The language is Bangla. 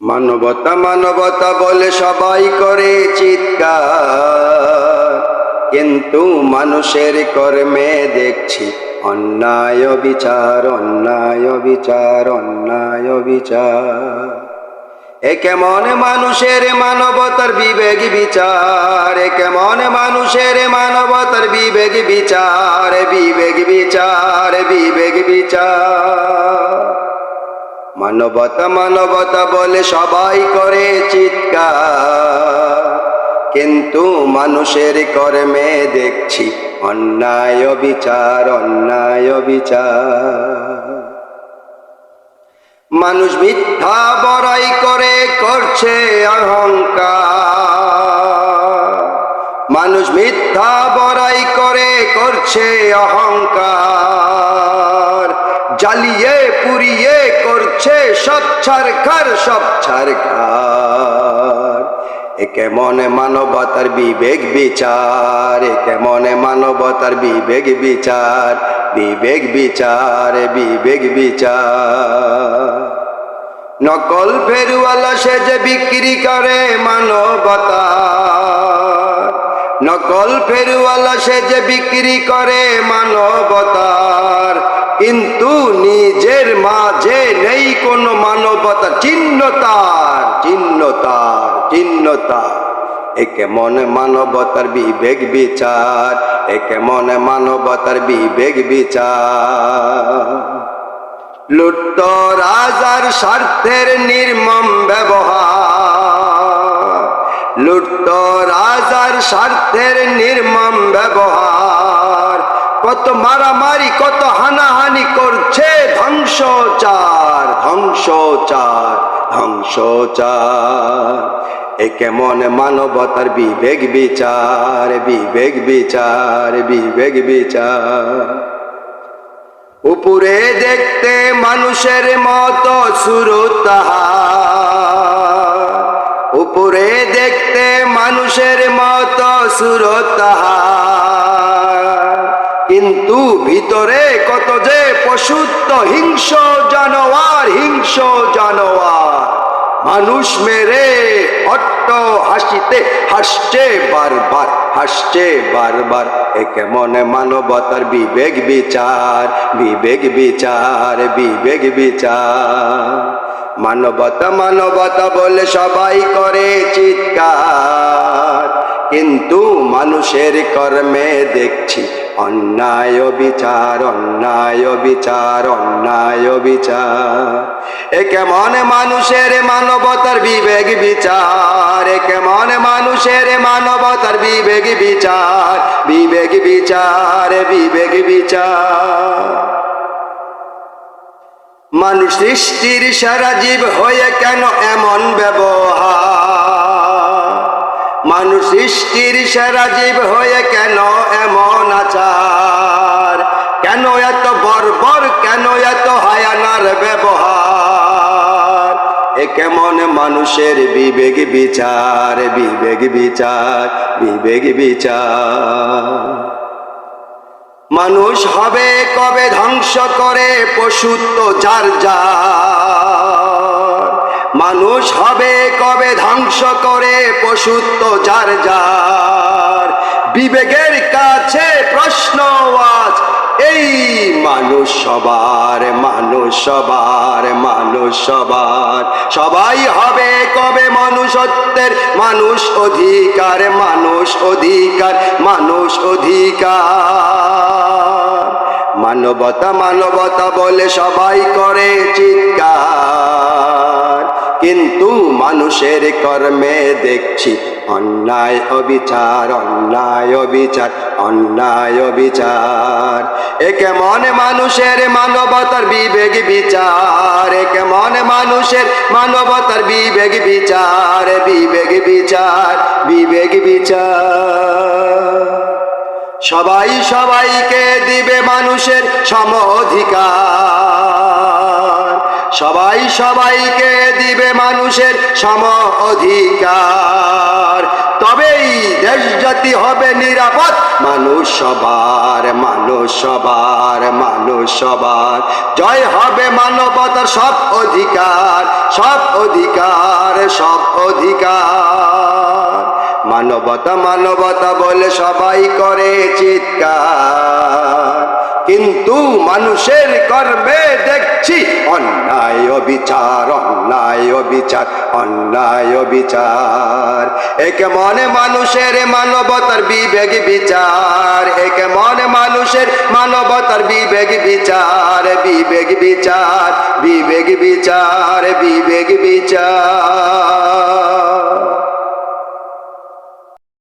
মানবতা মানবতা বলে সবাই করে চিৎকার। কিন্তু মানুষের কর্মে দেখছি অন্যায় বিচার অন্যায় বিচার অন্যায় বিচার এ কেমন মানুষের মানবতার বিবেক বিচার? এ কেমন মানুষের মানবতার বিবেক বিচার? বিবেক বিচার বিবেক বিচার। মানবতা মানবতা বলে সবাই করে চিৎকার। কিন্তু মানুষের কর্মে দেখছি অন্যায় বিচার অন্যায় বিচার মানুষ মিথ্যা বড়াই করে, করছে অহংকার। মানুষ মিথ্যা বড়াই করে, করছে অহংকার। জ্বালিয়ে, পুড়িয়ে করছে সব ছারখার সব ছারখার। এ কেমন মানবতার বিবেক বিচার, এ কেমন মানবতার বিবেক বিচার বিবেক বিচার বিবেক বিচার। নকল ফেরুয়ালা সে যে বিক্রি করে মানবতা, নকল ফেরুয়ালা সে যে বিক্রি করে মানবতার কিন্তু নিজের মাঝে নেই কোনো মানবতা। চিহ্নতার চিহ্নতার চিহ্নতার। একে মনে মানবতার বিবেক বিচার, একে মনে মানবতার বিবেক বিচার। রাজার স্বার্থের নির্মম ব্যবহার। লুট্ট রাজার স্বার্থের নির্মম ব্যবহার। কত মারামারি, কত হানাহানি করছে, ধ্বংসচার ধ্বংসচার ধ্বংসচার। এ কেমন মানবতার বিবেক বিচার বিবেক বিচার বিবেক বিচার। উপরে দেখতে মানুষের মতো সুরতাহার। উপরে দেখতে মানুষের মতো সুরতাহার। কিন্তু ভিতরে কত যে পশুত্ব হিংস জানোয়ার হিংস জানোয়ার। মানুষ মেরে অট্ট হাসিতে হাসছে বারবার হাসছে বারবার। এ কেমন মানবতার বিবেক বিচার বিবেক বিচার বিবেক বিচার। মানবতা মানবতা বলে সবাই করে। মানুষের কর্মে দেখছি। অন্যায় বিচার অন্যায় বিচার অন্যায় বিচার মানুষের মানবতার বিবেক বিচার? কেমন মানুষের মানবতার বিবেক বিচার? বিবেক বিচার বিবেক বিচার। মানুষ সৃষ্টির সারা জীব হয়ে কেন এমন ব্যবহার? সৃষ্টির সারা জীব হয়ে কেন এমন আচার? কেন এত বর্বর, কেন এত হায়ানার ব্যবহার? এ কেমন মানুষের বিবেক বিচার বিবেক বিচার বিবেক বিচার? মানুষ হবে কবে ধ্বংস করে পশুত্ব যার যার? মানুষ হবে ধ্বংস করে পশুত্ব যার যার। বিবেকের কাছে প্রশ্ন আজ, এই মানুষ সবার মানুষ সবার মানুষ সবার। সবাই হবে কবে মনুষ্যত্বের? মানুষ অধিকার মানুষ অধিকার মানুষ অধিকার। মানবতা মানবতা বলে সবাই করে চিৎকার। কিন্তু মানুষের কর্মে দেখছি অন্যায় অবিচার অন্যায় অবিচার অন্যায় অবিচার। এ কেমন মানুষের মানবতার বিবেক বিচার? এ কেমন মানুষের মানবতার বিবেক বিচার? বিবেক বিচার বিবেক বিচার। সবাই সবাইকে দিবে মানুষের সম অধিকার। সবাই সবাইকে দিবে মানুষের সম অধিকার। তবেই দেশ জাতি হবে নিরাপদ। মানুষ সবার মানুষ সবার মানুষ সবার। জয় হবে মানবতার সব অধিকার সব অধিকার সব অধিকার। মানবতা মানবতা বলে সবাই করে চিৎকার। কিন্তু মানুষের কর্মে দেখছি অন্যায় বিচার অন্যায় বিচার অন্যায় বিচার একে মনে মানুষের মানবতার বিবেক বিচার, একে মনে মানুষের মানবতার বিবেক বিচার বিবেক বিচার বিবেক বিচার বিবেক বিচার।